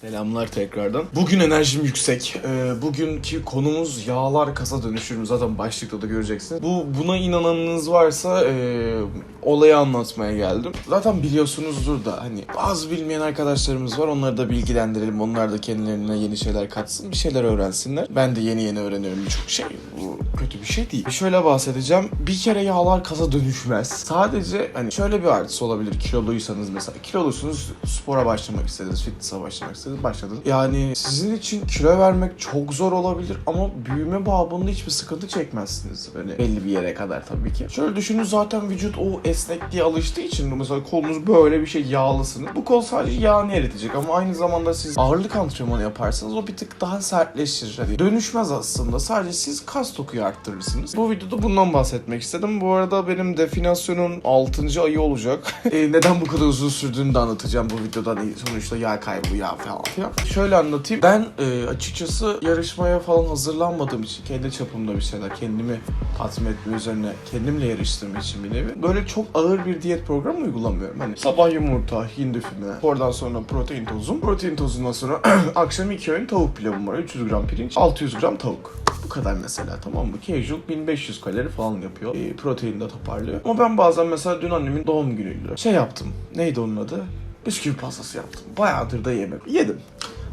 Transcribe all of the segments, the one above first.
Selamlar tekrardan. Bugün enerjim yüksek. Ee, bugünkü konumuz yağlar kasa dönüşür mü? Zaten başlıkta da göreceksiniz. Bu buna inananınız varsa e, olayı anlatmaya geldim. Zaten biliyorsunuzdur da hani bazı bilmeyen arkadaşlarımız var. Onları da bilgilendirelim. Onlar da kendilerine yeni şeyler katsın. Bir şeyler öğrensinler. Ben de yeni yeni öğreniyorum birçok şey. Bu kötü bir şey değil. Şöyle bahsedeceğim. Bir kere yağlar kasa dönüşmez. Sadece hani şöyle bir artısı olabilir. Kiloluysanız mesela. Kilolusunuz spora başlamak istediniz. Fitness'a başlamak istediniz. Başladınız. Yani sizin için kilo vermek çok zor olabilir ama büyüme babında hiçbir sıkıntı çekmezsiniz. Hani belli bir yere kadar tabii ki. Şöyle düşünün zaten vücut o esnekliğe alıştığı için mesela kolunuz böyle bir şey yağlısınız. Bu kol sadece yağını eritecek ama aynı zamanda siz ağırlık antrenmanı yaparsanız o bir tık daha sertleşir. Hani dönüşmez aslında. Sadece siz kas dokuyu arttırırsınız. Bu videoda bundan bahsetmek istedim. Bu arada benim definasyonun 6. ayı olacak. E, neden bu kadar uzun sürdüğünü de anlatacağım bu videoda. Hani sonuçta yağ kaybı, yağ falan filan. Şöyle anlatayım. Ben e, açıkçası yarışmaya falan hazırlanmadığım için kendi çapımda bir şeyler kendimi tatmin etme üzerine kendimle yarıştığım için bir nevi. Böyle çok ağır bir diyet programı uygulamıyorum. Hani sabah yumurta, hindi füme, oradan sonra protein tozum. Protein tozundan sonra akşam iki öğün tavuk pilavım var. 300 gram pirinç, 600 gram tavuk. Bu kadar mesela tamam mı? Casual 1500 kalori falan yapıyor. E, protein de toparlıyor. Ama ben bazen mesela dün annemin doğum günüydü. Şey yaptım. Neydi onun adı? Bisküvi pastası yaptım. Bayağıdır da yemedim. Yedim.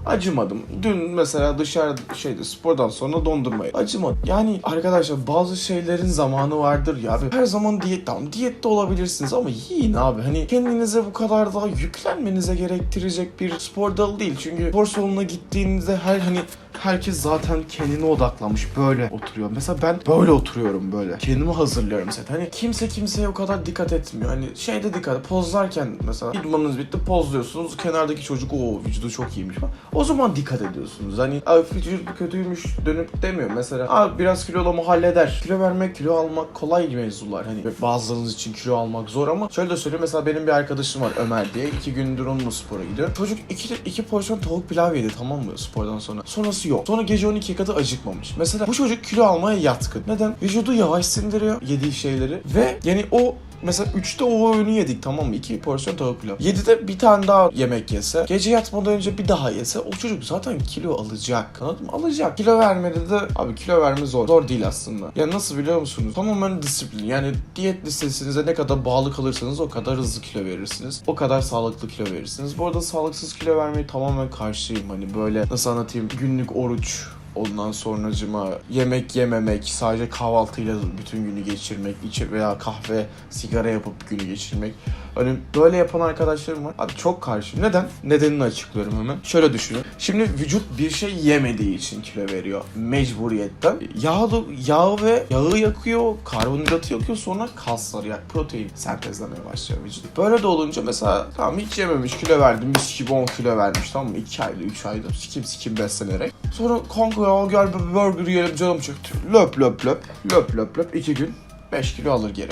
Acımadım. Dün mesela dışarı şeydi spordan sonra dondurma yedim. Acımadım. Yani arkadaşlar bazı şeylerin zamanı vardır ya abi. Her zaman diyet tamam. Diyette olabilirsiniz ama yiyin abi. Hani kendinize bu kadar daha yüklenmenize gerektirecek bir spor dalı değil. Çünkü spor salonuna gittiğinizde her hani herkes zaten kendine odaklanmış böyle oturuyor. Mesela ben böyle oturuyorum böyle. Kendimi hazırlıyorum zaten. Hani kimse kimseye o kadar dikkat etmiyor. Hani şeyde dikkat pozlarken mesela idmanınız bitti pozluyorsunuz. Kenardaki çocuk o vücudu çok iyiymiş falan. O zaman dikkat ediyorsunuz. Hani "Ay, vücut kötüymüş dönüp demiyor. Mesela Aa, biraz kilolu mu halleder. Kilo vermek, kilo almak kolay mevzular. Hani bazılarınız için kilo almak zor ama şöyle de söyleyeyim. Mesela benim bir arkadaşım var Ömer diye. iki gündür onunla spora gidiyor. Çocuk iki, iki porsiyon tavuk pilav yedi tamam mı spordan sonra. Sonrası yok. Sonra gece 12'ye kadar acıkmamış. Mesela bu çocuk kilo almaya yatkın. Neden? Vücudu yavaş sindiriyor yediği şeyleri ve yani o Mesela 3'te o öğünü yedik tamam mı? 2 porsiyon tavuk pilav. 7'de bir tane daha yemek yese, gece yatmadan önce bir daha yese o çocuk zaten kilo alacak. Anladın mı? Alacak. Kilo vermede de abi kilo verme zor. Zor değil aslında. Ya nasıl biliyor musunuz? Tamamen disiplin. Yani diyet listesinize ne kadar bağlı kalırsanız o kadar hızlı kilo verirsiniz. O kadar sağlıklı kilo verirsiniz. Bu arada sağlıksız kilo vermeyi tamamen karşıyım. Hani böyle nasıl anlatayım? Günlük oruç Ondan sonracıma yemek yememek, sadece kahvaltıyla bütün günü geçirmek, içi veya kahve, sigara yapıp günü geçirmek. Hani böyle yapan arkadaşlarım var. Abi çok karşı. Neden? Nedenini açıklıyorum hemen. Şöyle düşünün. Şimdi vücut bir şey yemediği için kilo veriyor. Mecburiyetten. Yağ, yağ ve yağı yakıyor, karbonhidratı yakıyor sonra kasları yak, protein sentezlemeye başlıyor vücut. Böyle de olunca mesela tamam hiç yememiş kilo verdim. Mis gibi 10 kilo vermiş tamam mı? 2 ayda 3 ayda sikim sikim beslenerek. Sonra kanka ya gel bir burger yiyelim canım çekti. Löp löp löp. Löp löp löp. 2 gün 5 kilo alır geri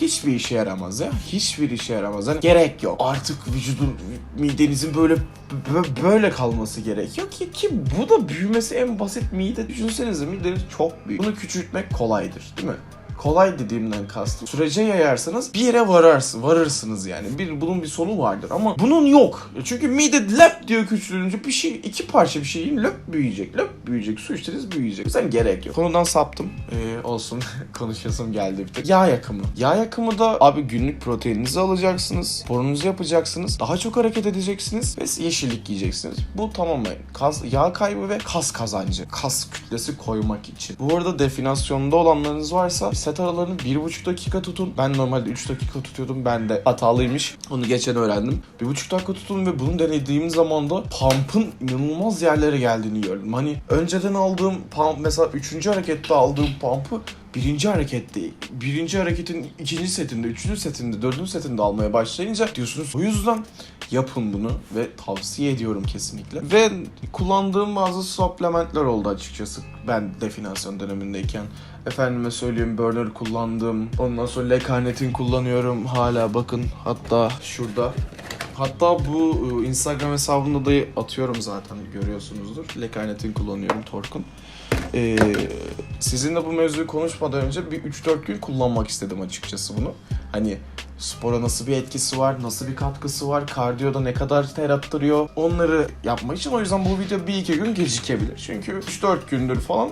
hiçbir işe yaramaz ya. Hiçbir işe yaramaz. Yani gerek yok. Artık vücudun, midenizin böyle bö- böyle kalması gerekiyor ki ki bu da büyümesi en basit mide. Düşünsenize mideniz çok büyük. Bunu küçültmek kolaydır değil mi? Kolay dediğimden kastım. Sürece yayarsanız bir yere vararsın, varırsınız yani. Bir bunun bir sonu vardır ama bunun yok. Çünkü mide löp diyor küçülünce bir şey iki parça bir şeyin löp büyüyecek. Löp büyüyecek. Su içtiniz büyüyecek. Sen gerek yok. Konudan saptım. Ee, olsun konuşasım geldi bir tek. Yağ yakımı. Yağ yakımı da abi günlük proteininizi alacaksınız. Sporunuzu yapacaksınız. Daha çok hareket edeceksiniz ve yeşillik yiyeceksiniz. Bu tamamen kas, yağ kaybı ve kas kazancı. Kas kütlesi koymak için. Bu arada definasyonda olanlarınız varsa set aralarını 1,5 dakika tutun. Ben normalde 3 dakika tutuyordum. Ben de hatalıymış. Onu geçen öğrendim. 1,5 dakika tutun ve bunu denediğim zaman da pump'ın inanılmaz yerlere geldiğini gördüm. Hani önceden aldığım pump mesela 3. harekette aldığım pump'ı birinci harekette, birinci hareketin ikinci setinde, üçüncü setinde, dördüncü setinde almaya başlayınca diyorsunuz. O yüzden yapın bunu ve tavsiye ediyorum kesinlikle. Ve kullandığım bazı supplementler oldu açıkçası ben definasyon dönemindeyken. Efendime söyleyeyim burner kullandım. Ondan sonra lekanetin kullanıyorum. Hala bakın hatta şurada. Hatta bu e, Instagram hesabımda da atıyorum zaten görüyorsunuzdur. Lekanetin kullanıyorum Tork'un. Ee, sizinle bu mevzuyu konuşmadan önce bir 3-4 gün kullanmak istedim açıkçası bunu. Hani spora nasıl bir etkisi var, nasıl bir katkısı var, kardiyoda ne kadar ter attırıyor onları yapmak için o yüzden bu video bir iki gün gecikebilir. Çünkü 3-4 gündür falan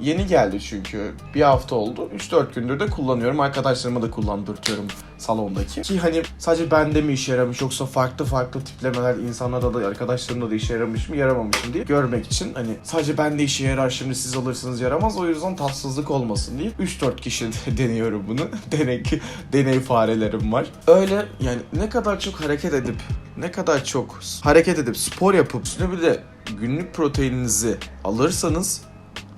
yeni geldi çünkü bir hafta oldu. 3-4 gündür de kullanıyorum. Arkadaşlarıma da kullandırtıyorum salondaki. Ki hani sadece bende mi işe yaramış yoksa farklı farklı tiplemeler insanlarda da arkadaşlarımda da işe yaramış mı yaramamış mı diye görmek için hani sadece bende işe yarar şimdi siz alırsınız yaramaz o yüzden tatsızlık olmasın diye 3-4 kişi deniyorum bunu. Deney, deney farelerim var. Öyle yani ne kadar çok hareket edip ne kadar çok hareket edip spor yapıp üstüne bir de günlük proteininizi alırsanız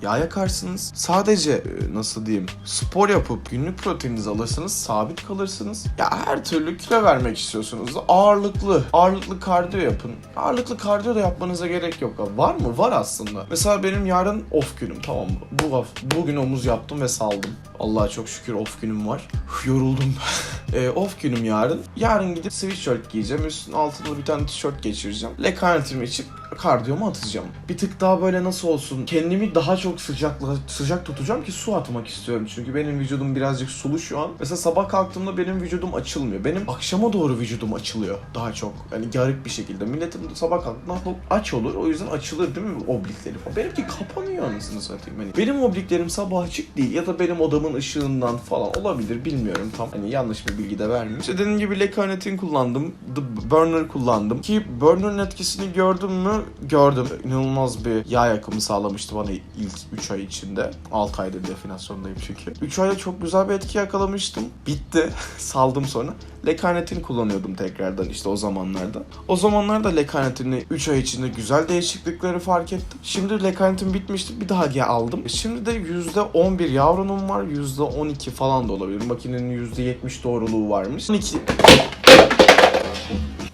yağ yakarsınız. Sadece e, nasıl diyeyim spor yapıp günlük proteininizi alırsanız sabit kalırsınız. Ya her türlü kilo vermek istiyorsunuz da ağırlıklı, ağırlıklı kardiyo yapın. Ağırlıklı kardiyo da yapmanıza gerek yok. Ya Var mı? Var aslında. Mesela benim yarın off günüm tamam mı? Bu bugün omuz yaptım ve saldım. Allah'a çok şükür off günüm var. Yoruldum. e, off günüm yarın. Yarın gidip sweatshirt giyeceğim. Üstüne altına bir tane tişört geçireceğim. Leg karnetimi içip kardiyomu atacağım. Bir tık daha böyle nasıl olsun kendimi daha çok sıcakla sıcak tutacağım ki su atmak istiyorum. Çünkü benim vücudum birazcık sulu şu an. Mesela sabah kalktığımda benim vücudum açılmıyor. Benim akşama doğru vücudum açılıyor daha çok. Yani garip bir şekilde. Milletin sabah kalktığında aç olur. O yüzden açılır değil mi oblikleri falan. Benimki kapanıyor anasını satayım. Hani benim obliklerim sabah açık değil ya da benim odamın ışığından falan olabilir bilmiyorum tam. Hani yanlış bir bilgi de vermeyeyim. İşte dediğim gibi Lecarnetin kullandım. The Burner kullandım. Ki Burner'ın etkisini gördüm mü? Gördüm. İnanılmaz bir yağ yakımı sağlamıştı bana ilk 3 ay içinde. 6 aydır definasyondayım çünkü. 3 ayda çok güzel bir etki yakalamıştım. Bitti. Saldım sonra. Lecarnetin kullanıyordum tekrardan işte o zamanlarda. O zamanlarda Lecarnetin'i 3 ay içinde güzel değişiklikleri fark ettim. Şimdi Lecarnetin bitmişti. Bir daha ya aldım. Şimdi de %11 yağ oranım var. %12 falan da olabilir. Makinenin %70 doğruluğu varmış. 12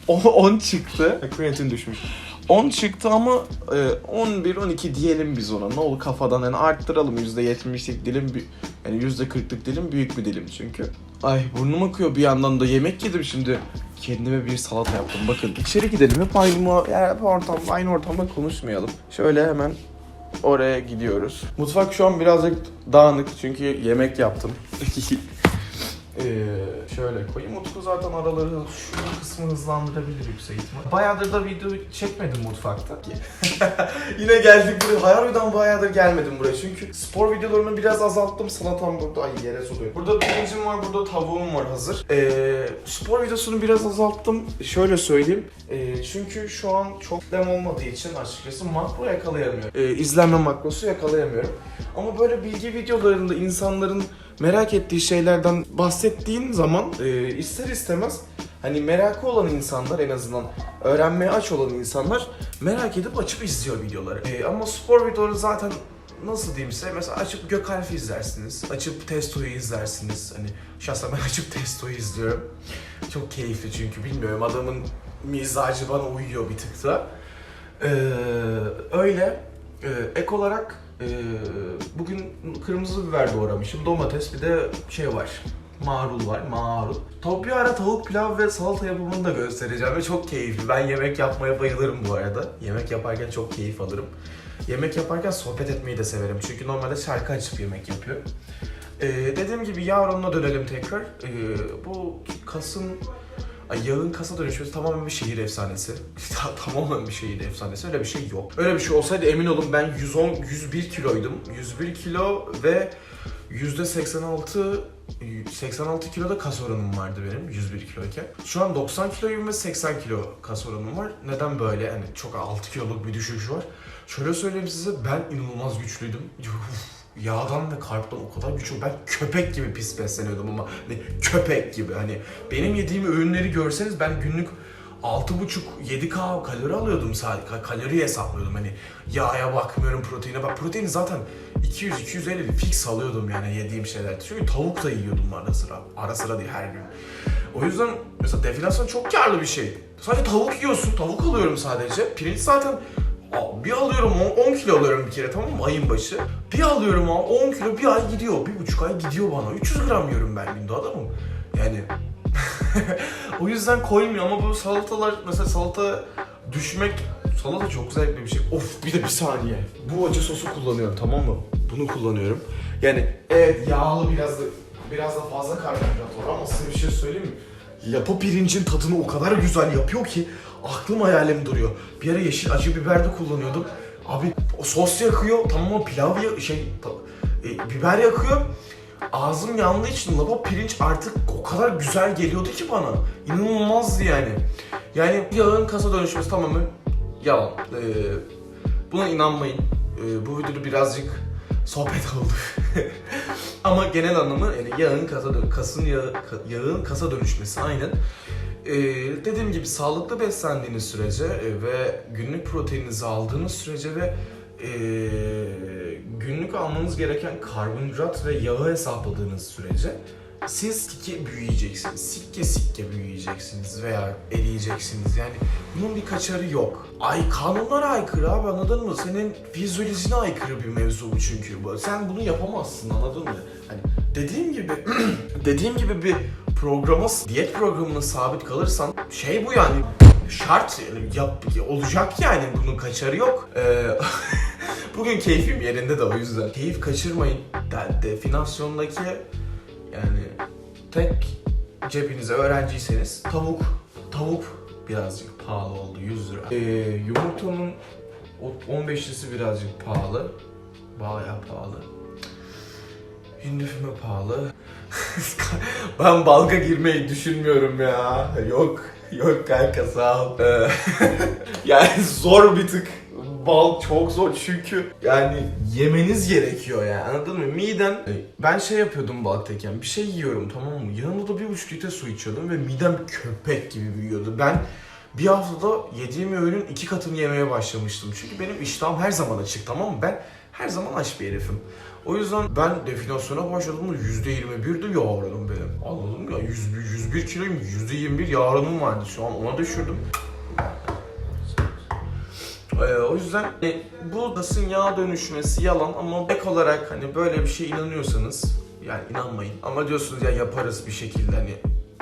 O 10 çıktı. Creatine düşmüş. 10 çıktı ama e, 11-12 diyelim biz ona. Ne olur kafadan yani arttıralım %70'lik dilim yani %40'lık dilim büyük bir dilim çünkü. Ay burnum akıyor bir yandan da yemek yedim şimdi. Kendime bir salata yaptım. Bakın içeri gidelim hep aynı hep ortamda aynı ortamda konuşmayalım. Şöyle hemen oraya gidiyoruz. Mutfak şu an birazcık dağınık çünkü yemek yaptım. Ee, şöyle koyayım. Utku zaten araları şu kısmı hızlandırabilir yüksek ihtimal. Bayağıdır da video çekmedim mutfakta. Yine geldik buraya. Harbiden bayağıdır gelmedim buraya. Çünkü spor videolarını biraz azalttım. Salatam burada. Ay yere suluyor. Burada pirincim var, burada tavuğum var hazır. Ee, spor videosunu biraz azalttım. Şöyle söyleyeyim. Ee, çünkü şu an çok dem olmadığı için açıkçası makro yakalayamıyorum. Ee, izlenme makrosu yakalayamıyorum. Ama böyle bilgi videolarında insanların merak ettiği şeylerden bahsettiğin zaman e, ister istemez hani merakı olan insanlar en azından öğrenmeye aç olan insanlar merak edip açıp izliyor videoları. E, ama spor videoları zaten nasıl diyeyim size mesela açıp Gökalp'i izlersiniz. Açıp Testo'yu izlersiniz. Hani şahsen ben açıp Testo'yu izliyorum. Çok keyifli çünkü bilmiyorum adamın mizacı bana uyuyor bir tık da. Ee, öyle. Ee, ek olarak ee, bugün kırmızı biber doğramışım. Domates bir de şey var. Marul var. Marul. Tavuk bir ara tavuk pilav ve salata yapımını da göstereceğim ve çok keyifli. Ben yemek yapmaya bayılırım bu arada. Yemek yaparken çok keyif alırım. Yemek yaparken sohbet etmeyi de severim. Çünkü normalde şarkı açıp yemek yapıyorum. Ee, dediğim gibi yağ oranına dönelim tekrar. Ee, bu kasın Yağın kasa dönüşmesi tamamen bir şehir efsanesi. tamamen bir şehir efsanesi. Öyle bir şey yok. Öyle bir şey olsaydı emin olun ben 110 101 kiloydum. 101 kilo ve %86 86 kiloda kas oranım vardı benim 101 kiloyken. Şu an 90 kiloyum ve 80 kilo kas oranım var. Neden böyle? Hani çok 6 kiloluk bir düşüş var. Şöyle söyleyeyim size ben inanılmaz güçlüydüm. Yağdan ve karptan o kadar güçlü. Ben köpek gibi pis besleniyordum ama hani köpek gibi. Hani benim yediğim öğünleri görseniz ben günlük 6,5-7K kalori alıyordum sadece. Ka- Kalori hesaplıyordum hani yağa bakmıyorum proteine bak. Proteini zaten 200-250 fix alıyordum yani yediğim şeyler. Çünkü tavuk da yiyordum ara sıra. Ara sıra değil her gün. O yüzden mesela definasyon çok karlı bir şey. Sadece tavuk yiyorsun. Tavuk alıyorum sadece. Pirinç zaten Aa, bir alıyorum 10 kilo alıyorum bir kere tamam mı ayın başı. Bir alıyorum aa, 10 kilo bir ay gidiyor. Bir buçuk ay gidiyor bana. 300 gram yiyorum ben günde adamım. Yani o yüzden koymuyor ama bu salatalar mesela salata düşmek salata çok zevkli bir şey. Of bir de bir saniye. Bu acı sosu kullanıyorum tamam mı? Bunu kullanıyorum. Yani evet yağlı biraz da biraz da fazla karbonhidrat var ama size bir şey söyleyeyim mi? Lapa pirincin tadını o kadar güzel yapıyor ki aklım hayalim duruyor. Bir ara yeşil acı biber de kullanıyordum. Abi sos yakıyor tamam mı pilav ya şey e, biber yakıyor. Ağzım yandığı için lapa pirinç artık o kadar güzel geliyordu ki bana. İnanılmazdı yani. Yani yağın kasa dönüşmesi tamamen yalan. Ee, buna inanmayın. Ee, bu videoda birazcık sohbet oldu. Ama genel anlamı yani yağın kasa dön- kasın yağı, yağın kasa dönüşmesi aynen. Ee, dediğim gibi sağlıklı beslendiğiniz sürece e, ve günlük proteininizi aldığınız sürece ve e, günlük almanız gereken karbonhidrat ve yağı hesapladığınız sürece siz sikke büyüyeceksiniz. Sikke sikke büyüyeceksiniz veya eriyeceksiniz. Yani bunun bir kaçarı yok. Ay kanunlara aykırı abi anladın mı? Senin fizyolojine aykırı bir mevzu bu çünkü. Sen bunu yapamazsın anladın mı? Hani dediğim gibi dediğim gibi bir programa diyet programına sabit kalırsan şey bu yani şart yap, olacak yani bunun kaçarı yok. Ee, bugün keyfim yerinde de o yüzden. Keyif kaçırmayın. De, definasyondaki yani tek cebinize öğrenciyseniz tavuk tavuk birazcık pahalı oldu 100 lira. Ee, yumurtanın o- 15'lisi birazcık pahalı. Bayağı pahalı. Hindi füme pahalı. ben balga girmeyi düşünmüyorum ya. Yok. Yok kanka sağ ol. Ee, yani zor bir tık. Bal çok zor çünkü yani yemeniz gerekiyor yani anladın mı? Miden ben şey yapıyordum balıktayken bir şey yiyorum tamam mı? Yanında da bir buçuk litre su içiyordum ve midem köpek gibi büyüyordu. Ben bir haftada yediğim öğünün iki katını yemeye başlamıştım. Çünkü benim iştahım her zaman açık tamam mı? Ben her zaman aç bir herifim. O yüzden ben definasyona başladığımda %21'de yağ oranım benim. Anladın ya? 101, 101 kiloyum, %21 yağ oranım vardı. Şu an ona düşürdüm. Ee, o yüzden hani, bu nasıl yağ dönüşmesi yalan ama ek olarak hani böyle bir şey inanıyorsanız yani inanmayın ama diyorsunuz ya yaparız bir şekilde hani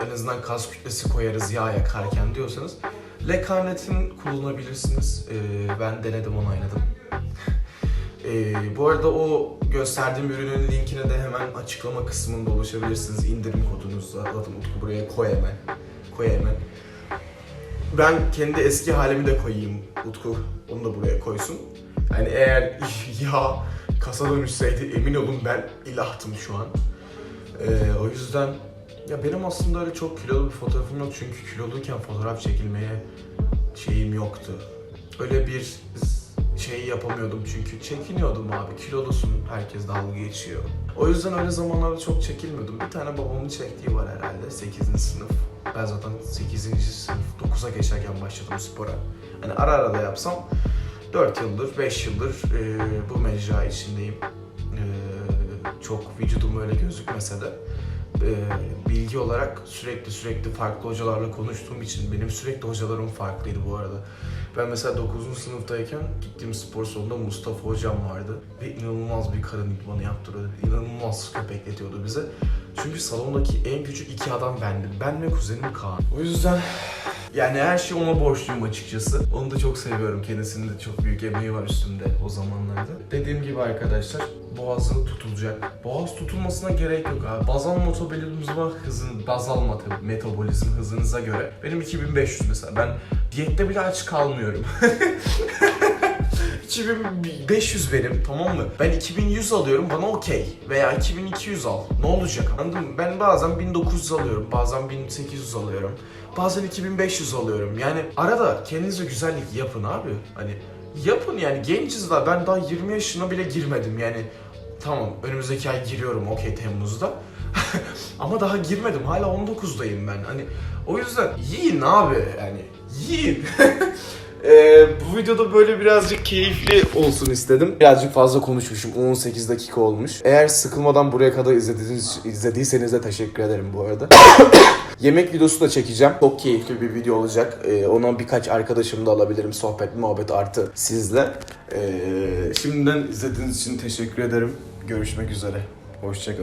en azından kas kütlesi koyarız yağ yakarken diyorsanız Lekarnetin kullanabilirsiniz. Ee, ben denedim onayladım. Ee, bu arada o gösterdiğim ürünün linkine de hemen açıklama kısmında ulaşabilirsiniz. İndirim kodunuzla. Zaten Utku buraya koy hemen. Koy hemen. Ben kendi eski halimi de koyayım Utku. Onu da buraya koysun. Yani eğer ya kasa dönüşseydi emin olun ben ilahtım şu an. Ee, o yüzden ya benim aslında öyle çok kilolu bir fotoğrafım yok çünkü kiloluyken fotoğraf çekilmeye şeyim yoktu. Öyle bir şey yapamıyordum çünkü çekiniyordum abi kilolusun herkes dalga geçiyor. O yüzden öyle zamanlarda çok çekilmiyordum. Bir tane babamın çektiği var herhalde 8. sınıf. Ben zaten 8. sınıf 9'a geçerken başladım spora. Hani ara ara da yapsam 4 yıldır 5 yıldır e, bu mecra içindeyim. E, çok vücudum öyle gözükmese de e, bilgi olarak sürekli sürekli farklı hocalarla konuştuğum için benim sürekli hocalarım farklıydı bu arada. Ben mesela 9. sınıftayken gittiğim spor salonunda Mustafa hocam vardı ve inanılmaz bir karın idmanı yaptırıyordu. İnanılmaz köpekletiyordu bize. Çünkü salondaki en küçük iki adam bendim. Ben ve kuzenim Kaan. O yüzden yani her şey ona borçluyum açıkçası. Onu da çok seviyorum. Kendisinin de çok büyük emeği var üstümde o zamanlarda. Dediğim gibi arkadaşlar boğazı tutulacak. Boğaz tutulmasına gerek yok abi. Bazal metabolizma hızın, bazal meta- metabolizm hızınıza göre benim 2500 mesela. Ben diyette bile aç kalmıyorum. 2500 benim tamam mı? Ben 2100 alıyorum bana okey. Veya 2200 al. Ne olacak anladın mı? Ben bazen 1900 alıyorum. Bazen 1800 alıyorum. Bazen 2500 alıyorum. Yani arada kendinize güzellik yapın abi. Hani yapın yani genciz daha. Ben daha 20 yaşına bile girmedim yani. Tamam önümüzdeki ay giriyorum okey Temmuz'da. Ama daha girmedim. Hala 19'dayım ben. Hani o yüzden yiyin abi yani. Yiyin. Ee, bu videoda böyle birazcık keyifli olsun istedim. Birazcık fazla konuşmuşum. 18 dakika olmuş. Eğer sıkılmadan buraya kadar izlediğiniz, izlediyseniz de teşekkür ederim bu arada. Yemek videosu da çekeceğim. Çok keyifli bir video olacak. Ee, ona birkaç arkadaşımı da alabilirim. Sohbet, muhabbet artı sizle. Ee, şimdiden izlediğiniz için teşekkür ederim. Görüşmek üzere. Hoşçakalın.